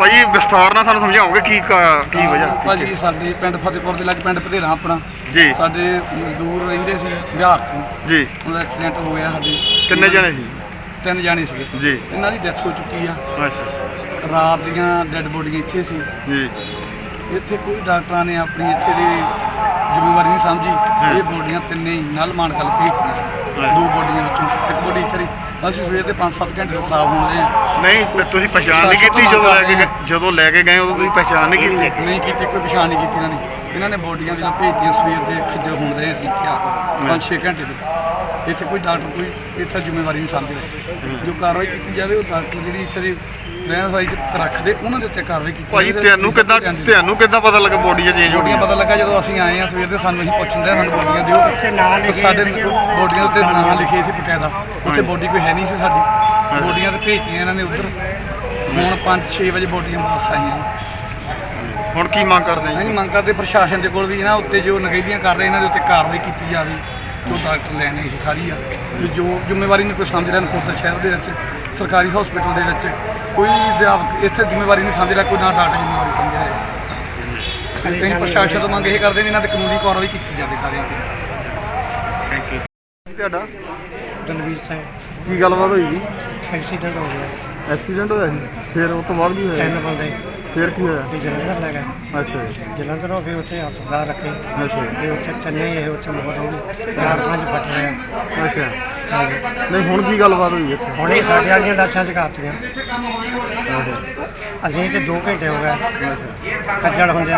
ਭਾਜੀ ਵਿਸਤਾਰ ਨਾਲ ਸਾਨੂੰ ਸਮਝਾਓਗੇ ਕੀ ਕਾ- ਕੀ ਵਜ੍ਹਾ? ਭਾਜੀ ਸਾਡੇ ਪਿੰਡ ਫਤਿਹਪੁਰ ਦੇ ਲੱਗ ਪਿੰਡ ਭਦੇਰਾ ਆਪਣਾ। ਜੀ। ਸਾਡੇ ਮਜ਼ਦੂਰ ਰਹਿੰਦੇ ਸੀ ਬਿਹਾਰ ਤੋਂ। ਜੀ। ਉਹਦਾ ਐਕਸੀਡੈਂਟ ਹੋ ਗਿਆ ਸਾਡੇ। ਕਿੰਨੇ ਜਣੇ ਸੀ? ਤਿੰਨ ਜਾਣੇ ਸੀਗੇ। ਜੀ। ਇਹਨਾਂ ਦੀ ਡੈਥ ਹੋ ਚੁੱਕੀ ਆ। ਅੱਛਾ। ਰਾਤ ਦੀਆਂ ਡੈੱਡ ਬੋਡੀਆਂ ਇੱਥੇ ਸੀ। ਜੀ। ਇੱਥੇ ਕੋਈ ਡਾਕਟਰਾਂ ਨੇ ਆਪਣੀ ਇੱਥੇ ਦੀ ਜ਼ਿੰਮੇਵਾਰੀ ਨਹੀਂ ਸਮਝੀ। ਇਹ ਬੋਡੀਆਂ ਤਿੰਨੇ ਹੀ ਨਲ ਮਾਨ ਗੱਲ ਭੇਜਤੀਆਂ ਦੋ ਬੋਡੀਆਂ ਵਿੱਚੋਂ। ਅਸੀਂ ਸਵੇਰ ਦੇ 5-7 ਘੰਟੇ ਖਰਾਬ ਹੋਣ ਰਹੇ ਆ ਨਹੀਂ ਫਿਰ ਤੁਸੀਂ ਪਛਾਣ ਨਹੀਂ ਕੀਤੀ ਜਦੋਂ ਲੈ ਕੇ ਗਏ ਜਦੋਂ ਲੈ ਕੇ ਗਏ ਉਦੋਂ ਤੁਸੀਂ ਪਛਾਣ ਨਹੀਂ ਕੀਤੀ? ਨਹੀਂ ਕੀਤੀ ਕੋਈ ਪਛਾਣ ਨਹੀਂ ਕੀਤੀ ਇਹਨਾਂ ਨੇ। ਇਹਨਾਂ ਨੇ ਬੋਡੀਆਂ ਜਿਹੜਾ ਭੇਜਤੀਆਂ ਸਵੇਰ ਦੇ ਖੱਜਲ ਰਹੇ ਅਸੀਂ ਇੱਥੇ ਆ ਕੇ 5-6 ਘੰਟੇ ਦੇ। ਇੱਥੇ ਕੋਈ ਡਾਕਟਰ ਕੋਈ ਇੱਥੇ ਜ਼ਿੰਮੇਵਾਰੀ ਨਹੀਂ ਸਮਝ ਰਿਹਾ। ਜੋ ਕਾਰਵਾਈ ਕੀਤੀ ਜਾਵੇ ਉਹ ਡਾਕਟਰ ਜਿਹੜੀ ਇੱਥੇ ਦੀ ਰਹਿਣ ਵਾਲੀ ਰੱਖਦੇ ਉਹਨਾਂ ਦੇ ਉੱਤੇ ਕਾਰਵਾਈ ਕੀਤੀ ਭਾਜੀ ਜਾਵੇ। ਤੁਹਾਨੂੰ ਕਿੱਦਾਂ ਤੁਹਾਨੂੰ ਕਿੱਦਾਂ ਪਤਾ ਲੱਗਾ ਬੋਡੀ ਚੇਂਜ ਹੋ ਬੋਡੀਆਂ ਪਤਾ ਲੱਗਾ ਜਦੋਂ ਅਸੀਂ ਆਏ ਆ ਸਵੇਰ ਦੇ ਸਾਨੂੰ ਅਸੀਂ ਪੁੱਛਦੇ ਸਾਨੂੰ ਬੋਡੀਆਂ ਦਿਓ। ਸਾਡੇ ਬੋਡੀਆਂ ਉੱਤੇ ਨਾਂ ਲਿਖੇ ਸੀ ਬਕਾਇਦਾ। ਉੱਥੇ ਬੋਡੀ ਕੋਈ ਹੈ ਨਹੀਂ ਸੀ ਸਾਡੀ। ਬੋਡੀਆਂ ਤੇ ਭੇਜਤੀਆਂ ਇਹਨਾਂ ਨੇ ਉੱਧਰ। ਹੁਣ 5-6 ਵਜੇ ਬੋਡੀਆਂ ਵਾਪਸ ਆਈਆਂ ਹੁਣ ਕੀ ਮੰਗ ਕਰਦੇ ਜੀ? ਅਸੀਂ ਮੰਗ ਕਰਦੇ ਪ੍ਰਸ਼ਾਸਨ ਦੇ ਕੋਲ ਵੀ ਇਹਨਾਂ ਉੱਤੇ ਜੋ ਨਗੇਲੀਆਂ ਕਰ ਰਹੇ ਇਹਨਾਂ ਦੇ ਉੱਤੇ ਕਾਰਵਾਈ ਕੀਤੀ ਜਾਵੇ। ਜੋ ਡਾਕਟਰ ਲੈਣੇ ਸੀ ਸਾਰੀ ਆ। ਵੀ ਜੋ ਜ਼ਿੰਮੇਵਾਰੀ ਨਹੀਂ ਕੋਈ ਸਮਝ ਰਿਹਾ ਨਕੋਦਰ ਸ਼ਹਿਰ ਦੇ ਵਿੱਚ ਸਰਕਾਰੀ ਹਸਪੀਟਲ ਦੇ ਵਿੱਚ ਕੋਈ ਅਧਿਆਪਕ ਇੱਥੇ ਜ਼ਿੰਮੇਵਾਰੀ ਨਹੀਂ ਸਮਝ ਰਿਹਾ ਕੋਈ ਨਾ ਡਾਕਟਰ ਜ਼ਿੰਮੇਵਾਰੀ ਸਮਝ ਰਿਹਾ ਤੇ ਅਸੀਂ ਪ੍ਰਸ਼ਾਸਨ ਤੋਂ ਮੰਗ ਇਹ ਕਰਦੇ ਵੀ ਇਹਨਾਂ ਤੇ ਕਾਨੂੰਨੀ ਕਾਰਵਾਈ ਕੀਤੀ ਜਾਵੇ ਸਾਰਿਆਂ ਤੇ ਥੈਂਕ ਯੂ ਤੁਹਾਡਾ? ਦਲਵੀਰ ਸਿੰਘ। ਕੀ ਗੱਲਬਾਤ ਹੋਈ ਜੀ? ਐਕਸੀਡੈਂਟ ਹੋ ਗਿਆ। ਐਕਸੀਡੈਂਟ ਹੋਇਆ ਸੀ ਫਿਰ ਉਸ ਤੋਂ ਬਾਅਦ ਕੀ ਤਿੰਨ ਬੰਦੇ। ਫਿਰ ਕੀ ਹੋਇਆ? ਤੇ ਜਲੰਧਰ ਲੈ ਗਏ। ਅੱਛਾ ਜੀ। ਜਲੰਧਰੋਂ ਫਿਰ ਉੱਥੇ ਹਸਪਤਾਲ ਰੱਖੇ। ਅੱਛਾ ਜੀ, ਤੇ ਉੱਥੇ ਤਿੰਨੇ ਇਹ ਉੱਥੇ ਮੌਤ ਹੋ ਗਈ। ਚਾਰ ਪੰਜ ਫਟ ਰਹੇ ਅੱਛਾ। ਹਾਂਜੀ ਨਹੀਂ, ਹੁਣ ਕੀ ਗੱਲਬਾਤ ਹੋਈ ਇੱਥੇ? ਹੁਣ ਇਹ ਸਾਡੇ ਵਾਲੀਆਂ ਲਾਸ਼ਾਂ ਚਕਾਤੀਆਂ। ਅਸੀਂ ਤੇ 2 ਘੰਟੇ ਹੋ ਗਏ। ਖੱਜਲ ਹੁੰਦੇ